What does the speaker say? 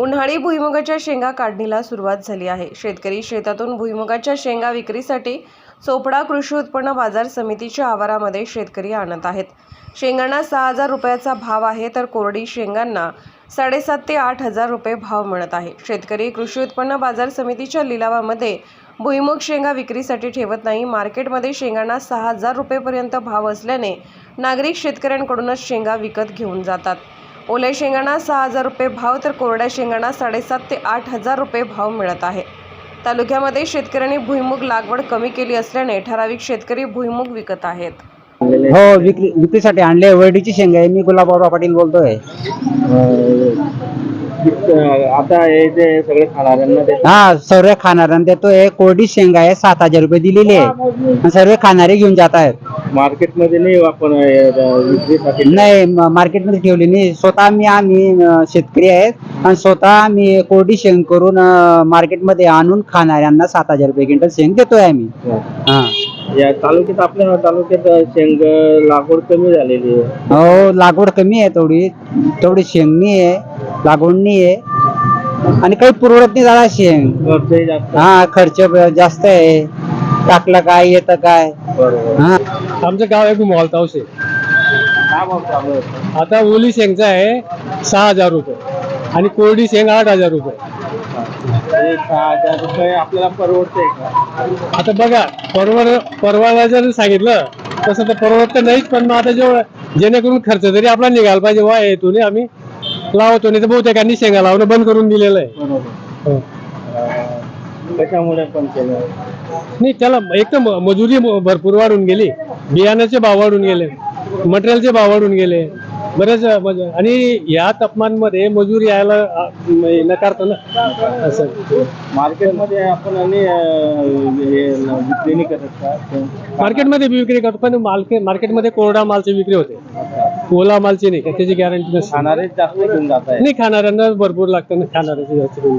उन्हाळी भुईमुगाच्या शेंगा काढणीला सुरुवात झाली आहे. शेतकरी शेतातून भुईमुगाच्या शेंगा विक्रीसाठी चोपडा कृषी उत्पन्न बाजार समितीच्या आवारामध्ये शेतकरी आणत आहेत. शेंगांना सहा हजार रुपयाचा भाव आहे तर कोरडी शेंगांना साडेसात ते आठ हजार रुपये भाव मिळत आहे. शेतकरी कृषी उत्पन्न बाजार समितीच्या लिलावामध्ये भुईमुग शेंगा विक्रीसाठी ठेवत नाही. मार्केटमध्ये शेंगांना सहा हजार रुपयेपर्यंत भाव असल्याने नागरिक शेतकऱ्यांकडूनच शेंगा विकत घेऊन जातात. ओल्या शेंगाणा सहा हजार रुपये भाव तर कोरड्या शेंगांना साडेसात ते आठ हजार रुपये भाव मिळत आहे. तालुक्यामध्ये शेतकऱ्यांनी भुईमुग लागवड कमी केली असल्याने ठराविक शेतकरी भुईमुग विकत आहेत. हो विक्री विक्रीसाठी आणले वरडीची शेंगा आहे. मी गुलाबराव पाटील बोलतोय. आता हे जे सगळे खाणाऱ्यांना ते हा सर्व खाणाऱ्यांना देतोय कोरडी शेंगा आहे सात हजार रुपये दिलेली आहे. आणि सर्व खाणारे घेऊन जात आहेत. मार्केटमध्ये नाही आपण हे, विक्रीसाठी. नाही म- मार्केटमध्ये ठेवली नाही. स्वतः मी आम्ही अं, शेतकरी आहेत. आणि स्वतः आम्ही कोरडी शेंग करून अं, मार्केटमध्ये आणून खाणाऱ्यांना सात हजार रुपये क्विंटल शेंग देतोय आम्ही. हा. या तालुक्यात आपल्या तालुक्यात शेंग लागवड कमी झालेली आहे. हो लागवड कमी आहे थोडी थोडी शेंगणी आहे. लागवडणी आहे आणि काही पुरवत नाही झाला शेंग हा खर्च जास्त आहे. टाकलं काय येतं काय? बरोबर. हा. आमचं गाव आहे चालू आहे? आता ओली शेंगचा आहे सहा हजार रुपये. आणि कोरडी शेंग आठ हजार रुपये. सहा हजार रुपये आपल्याला परवडते का? आता बघा परवड परवाला जर सांगितलं तसं तर परवडत तर नाहीच पण मग आता जेवढं जेणेकरून खर्च तरी आपला निघायला पाहिजे. वा येतो आम्ही. लावतो नाही तर बहुतेकांनी शेंगा लावणं बंद करून दिलेलं आहे. बरोबर. हो. पण केलं. नाही त्याला एक तर म- मजुरी म- भरपूर वाढून गेली. बियाण्याचे भाव वाढून गेले. मटेरियलचे भाव वाढून गेले. बरेच म्हणजे आणि या तापमानमध्ये मजुरी यायला अ, म- नकारतं ना असं. मार्केटमध्ये आपण आणि अं, हे विक्री नाही करत का मार्केटमध्ये विक्री करतो पण मार्केट मार्केटमध्ये कोरडा मालची विक्री होते. ओला मालची नाही त्याची गॅरंटी नसते. खाणारे जास्त घेऊन जात आहे नाही खाणाऱ्यांना भरपूर लागतं ना खाणाऱ्याची जास्त करून.